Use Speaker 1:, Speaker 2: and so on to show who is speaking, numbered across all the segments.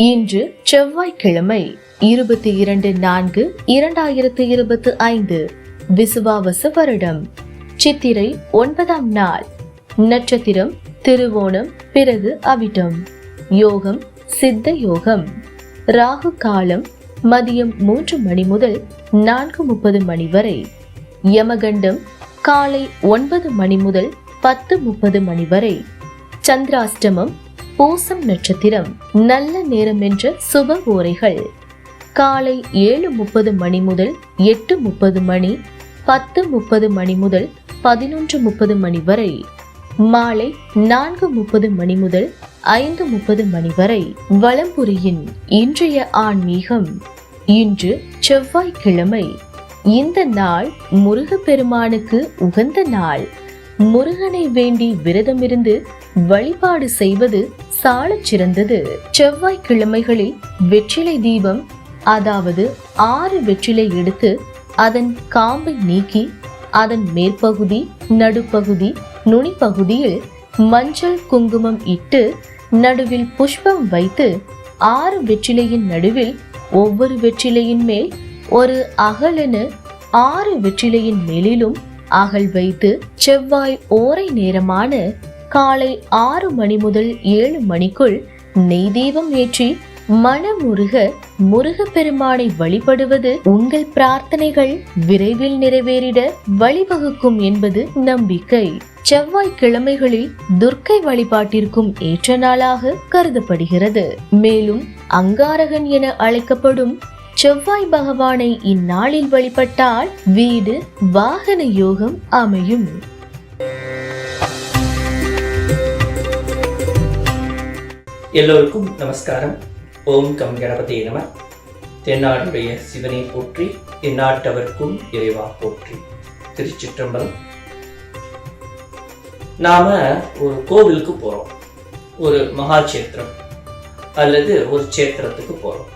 Speaker 1: இன்று செவ்வாய்க்கிழமை இருபத்தி இரண்டு நான்கு இரண்டாயிரத்து இருபத்தி ஐந்து விசுவாவச வருடம். சித்திரை ஒன்பதாம் நாள். நட்சத்திரம் திருவோணம் பிறகு அவிட்டம். யோகம் சித்த யோகம். ராகு காலம் மதியம் மூன்று மணி முதல் நான்கு முப்பது மணி வரை. யமகண்டம் காலை ஒன்பது மணி முதல் பத்து முப்பது மணி வரை. சந்திராஷ்டமம் பூசம் நட்சத்திரம் நல்ல நேரம் என்ற சுப ஓரைகள். காலை ஏழு முப்பது மணி முதல் எட்டு முப்பது மணி பத்து முப்பது மணி முதல் பதினொன்று முப்பது மணி வரை. மாலை நான்கு முப்பது மணி முதல் ஐந்து முப்பது மணி வரை. வலம்புரியின் இன்றைய ஆன்மீகம் இன்று செவ்வாய்க்கிழமை. இந்த நாள் முருகப்பெருமானுக்கு உகந்த நாள். முருகனை வேண்டி விரதமிருந்து வழிபாடு செய்வது சாலச் சிறந்தது. செவ்வாய்க்கிழமைகளில் வெற்றிலை தீபம் அதாவது ஆறு வெற்றிலை எடுத்து அதன் காம்பை நீக்கி அதன் மேற்பகுதி நடுப்பகுதி நுனிப்பகுதியில் மஞ்சள் குங்குமம் இட்டு நடுவில் புஷ்பம் வைத்து ஆறு வெற்றிலையின் நடுவில் ஒவ்வொரு வெற்றிலையின் மேல் ஒரு அகலென ஆறு வெற்றிலையின் மேலிலும் அகல் வைத்து செவ்வாய் ஓரை நேரமான காலை ஆறு மணி முதல் ஏழு மணிக்குள் நெய் தீபம் ஏற்றி மனமுருக முருகப்பெருமானை வழிபடுவது உங்கள் பிரார்த்தனைகள் விரைவில் நிறைவேறிட வழிவகுக்கும் என்பது நம்பிக்கை. செவ்வாய்க்கிழமைகளில் துர்க்கை வழிபாட்டிற்கும் ஏற்ற நாளாக கருதப்படுகிறது. மேலும் அங்காரகன் என அழைக்கப்படும் செவ்வாய் பகவானை இந்நாளில் வழிபட்டால் வீடு வாகன யோகம் அமையும்.
Speaker 2: எல்லோருக்கும் நமஸ்காரம். ஓம் கம் கணபதி நம. தென்னாடுடைய சிவனை போற்றி எந்நாட்டவர்க்கும் இறைவா போற்றி. திருச்சிற்றம்பலம். நாம ஒரு கோவிலுக்கு போறோம். ஒரு மகா சேத்திரம் அல்லது ஒரு சேத்திரத்துக்கு போறோம்.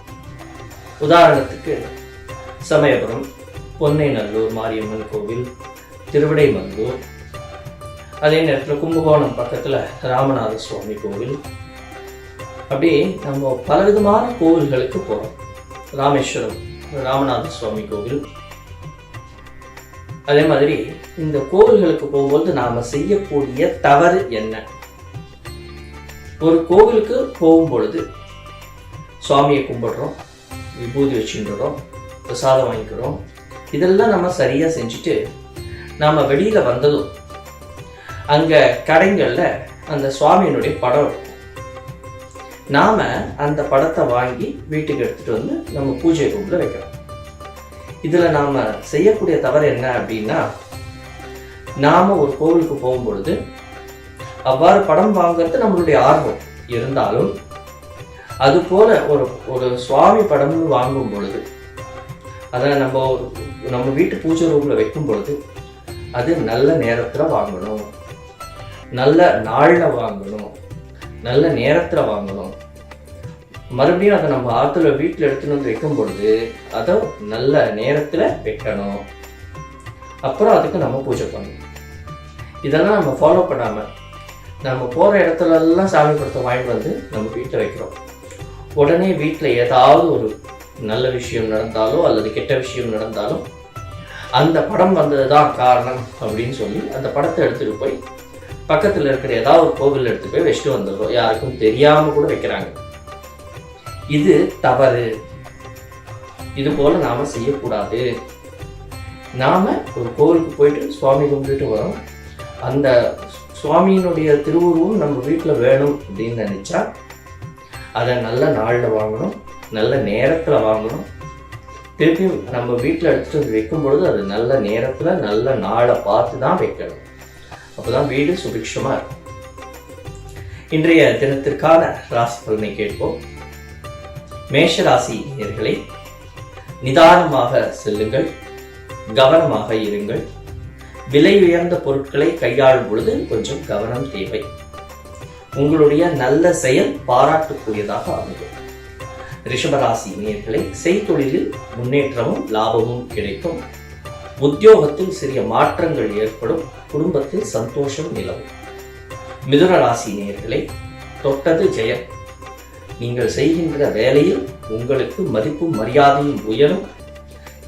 Speaker 2: உதாரணத்துக்கு சமயபுரம் பொன்னைநல்லூர் மாரியம்மன் கோவில் திருவிடைமல்லூர் அதே நேரத்தில் கும்பகோணம் பக்கத்தில் ராமநாத சுவாமி கோவில் அப்படியே நம்ம பலவிதமான கோவில்களுக்கு போகிறோம் ராமேஸ்வரம் ராமநாத சுவாமி கோவில். அதே மாதிரி இந்த கோவில்களுக்கு போகும்போது நாம் செய்யக்கூடிய தவறு என்ன? ஒரு கோவிலுக்கு போகும் பொழுது சுவாமியை கும்பிடுறோம் விபூதி வச்சுட்டுறோம் பிரசாதம் வாங்கிக்கிறோம். இதெல்லாம் நம்ம சரியாக செஞ்சுட்டு நாம் வெளியில் வந்ததும் அங்கே கடைங்களில் அந்த சுவாமியினுடைய படம் இருக்கும். நாம் அந்த படத்தை வாங்கி வீட்டுக்கு எடுத்துகிட்டு வந்து நம்ம பூஜை ரூமில் வைக்கிறோம். இதில் நாம் செய்யக்கூடிய தவறு என்ன அப்படின்னா நாம் ஒரு கோவிலுக்கு போகும்பொழுது அவ்வாறு படம் வாங்குறது நம்மளுடைய ஆர்வம். இருந்தாலும் அதுபோல ஒரு ஒரு சுவாமி படம்னு வாங்கும் பொழுது அதை நம்ம நம்ம வீட்டு பூஜை ரூமில் வைக்கும் பொழுது அது நல்ல நேரத்தில் வாங்கணும். நல்ல நாளில் வாங்கணும். நல்ல நேரத்தில் வாங்கணும். மறுபடியும் அதை நம்ம ஆற்றுல வீட்டில் எடுத்துன்னு வந்து வைக்கும் பொழுது அதை நல்ல நேரத்தில் வைக்கணும். அப்புறம் அதுக்கு நம்ம பூஜை பண்ணணும். இதெல்லாம் நம்ம ஃபாலோ பண்ணாமல் நம்ம போகிற இடத்துலலாம் சாமி படத்தை வாங்கிட்டு வந்து நம்ம வீட்டில் வைக்கிறோம். உடனே வீட்டில் ஏதாவது ஒரு நல்ல விஷயம் நடந்தாலோ அல்லது கெட்ட விஷயம் நடந்தாலும் அந்த படம் வந்தது தான் காரணம் அப்படின்னு சொல்லி அந்த படத்தை எடுத்துகிட்டு போய் பக்கத்தில் இருக்கிற ஏதாவது ஒரு கோவில் எடுத்து போய் வச்சுட்டு வந்துடுறோம். யாருக்கும் தெரியாமல் கூட வைக்கிறாங்க. இது தவறு. இது போல் நாம் செய்யக்கூடாது. நாம் ஒரு கோவிலுக்கு போயிட்டு சுவாமி கும்பிட்டு வரோம். அந்த சுவாமியினுடைய திருவுருவம் நம்ம வீட்டில் வேணும் அப்படின்னு நினச்சா அதை நல்ல நாளில் வாங்கணும் நல்ல நேரத்தில் வாங்கணும். திருப்பியும் நம்ம வீட்டில் எடுத்துகிட்டு வந்து வைக்கும் பொழுது அது நல்ல நேரத்தில் நல்ல நாளை பார்த்து தான் வைக்கணும். அப்போதான் வீடு சுபிக்ஷமாக இருக்கும். இன்றைய தினத்திற்கான ராசி பலனை கேட்போம். மேஷ ராசி நேர்களை நிதானமாக செல்லுங்கள் கவனமாக இருங்கள். விலை உயர்ந்த பொருட்களை கையாளும் பொழுது கொஞ்சம் கவனம் தேவை. உங்களுடைய நல்ல செயல் பாராட்டுக்குரியதாக அமையும். ரிஷபராசி நேர்களை செய்தொழிலில் முன்னேற்றமும் லாபமும் கிடைக்கும். உத்தியோகத்தில் சிறிய மாற்றங்கள் ஏற்படும் குடும்பத்தில் சந்தோஷம் நிலவும். மிதுன ராசி தொட்டது ஜெயம். நீங்கள் செய்கின்ற வேலையில் உங்களுக்கு மதிப்பும் மரியாதையும் உயரும்.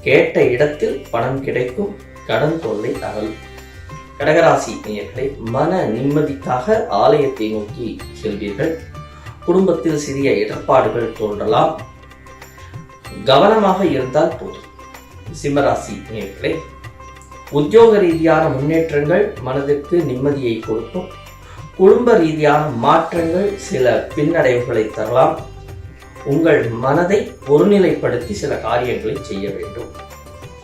Speaker 2: கேட்ட இடத்தில் பணம் கிடைக்கும் கடன் தொல்லை அகலும். கடகராசி நேயர்களை மன நிம்மதிக்காக ஆலயத்தை நோக்கி செல்வீர்கள். குடும்பத்தில் சிறிய இடர்பாடுகள் தோன்றலாம். கவனமாக இருந்தால் போதும். சிம்மராசி நேயர்களே உத்தியோக ரீதியான முன்னேற்றங்கள் மனதிற்கு நிம்மதியை கொடுக்கும். குடும்ப ரீதியான மாற்றங்கள் சில பின்னடைவுகளை தரலாம். உங்கள் மனதை ஒருநிலைப்படுத்தி சில காரியங்களை செய்ய வேண்டும்.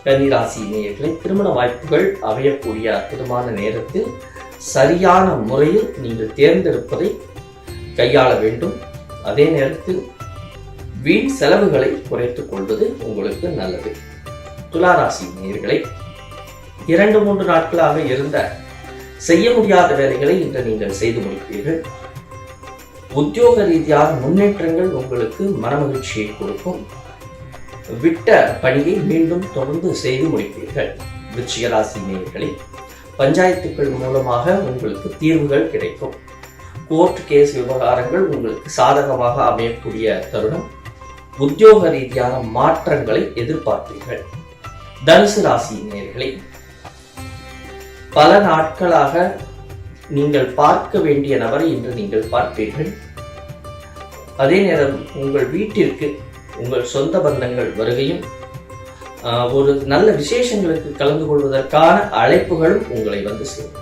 Speaker 2: கன்னிராசி நேயர்களை திருமண வாய்ப்புகள் அமையக்கூடிய அற்புதமான நேரத்தில் சரியான முறையில் நீங்கள் தேர்ந்தெடுப்பதை கையாள வேண்டும். அதே நேரத்தில் வீண் செலவுகளை குறைத்துக் கொள்வது உங்களுக்கு நல்லது. துளாராசி நேர்களை இரண்டு மூன்று நாட்களாக இருந்த செய்ய முடியாத வேலைகளை இன்று நீங்கள் செய்து முடிப்பீர்கள். உத்தியோக ரீதியான முன்னேற்றங்கள் உங்களுக்கு மனமகிழ்ச்சியை கொடுக்கும். விட்ட பணியை மீண்டும் தொடர்ந்து செய்து முடிப்பீர்கள். விருச்சிகராசி நேர்களில் பஞ்சாயத்துக்கள் மூலமாக உங்களுக்கு தீர்வுகள் கிடைக்கும். கோர்ட் கேஸ் விவகாரங்கள் உங்களுக்கு சாதகமாக அமையக்கூடிய தருணம். உத்தியோக ரீதியான மாற்றங்களை எதிர்பார்ப்பீர்கள். தனுசு ராசி நேர்களை பல நாட்களாக நீங்கள் பார்க்க வேண்டிய நபரை இன்று நீங்கள் பார்ப்பீர்கள். அதே நேரம் உங்கள் வீட்டிற்கு உங்கள் சொந்த பந்தங்கள் வருகையும் ஒரு நல்ல விசேஷங்களுக்கு கலந்து கொள்வதற்கான அழைப்புகளும் உங்களை வந்து சேரும்.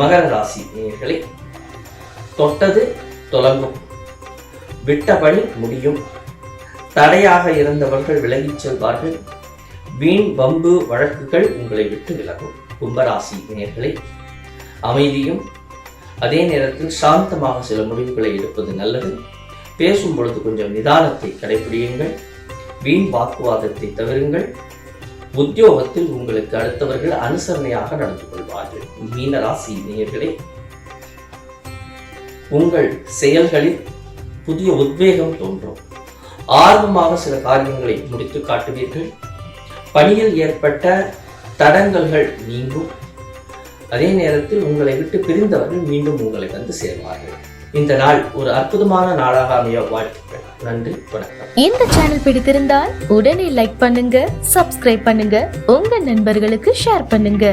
Speaker 2: மகர ராசி நேர்களை தொட்டது தொடங்கும். விட்ட பணி முடியும். தடையாக இருந்தவர்கள் விலகிச் செல்வார்கள். வீண் வம்பு வழக்குகள் உங்களை விட்டு விலகும். கும்பராசி நேர்களை அமைதியும் அதே நேரத்தில் சாந்தமாக சில முடிவுகளை எடுப்பது நல்லது. பேசும் பொழுது கொஞ்சம் நிதானத்தை கடைபிடியுங்கள் வீண் வாக்குவாதத்தை தவிருங்கள். உத்தியோகத்தில் உங்களுக்கு அடுத்தவர்கள் அனுசரணையாக நடந்து கொள்வார்கள். மீனராசி நேயர்களே உங்கள் செயல்களில் புதிய உத்வேகம் தோன்றும். ஆர்வமாக சில காரியங்களை முடித்து காட்டுவீர்கள். பணியில் ஏற்பட்ட தடங்கல்கள் நீங்கும். அதே நேரத்தில் உங்களை விட்டு பிரிந்தவர்கள் மீண்டும் உங்களை வந்து சேர்வார்கள். இந்த நாள் ஒரு அற்புதமான நாளாக அமைய வாழ்த்துக்கள். நன்றி வணக்கம்.
Speaker 1: இந்த சேனல் பிடித்திருந்தால் உடனே லைக் பண்ணுங்க சப்ஸ்கிரைப் பண்ணுங்க உங்க நண்பர்களுக்கு ஷேர் பண்ணுங்க.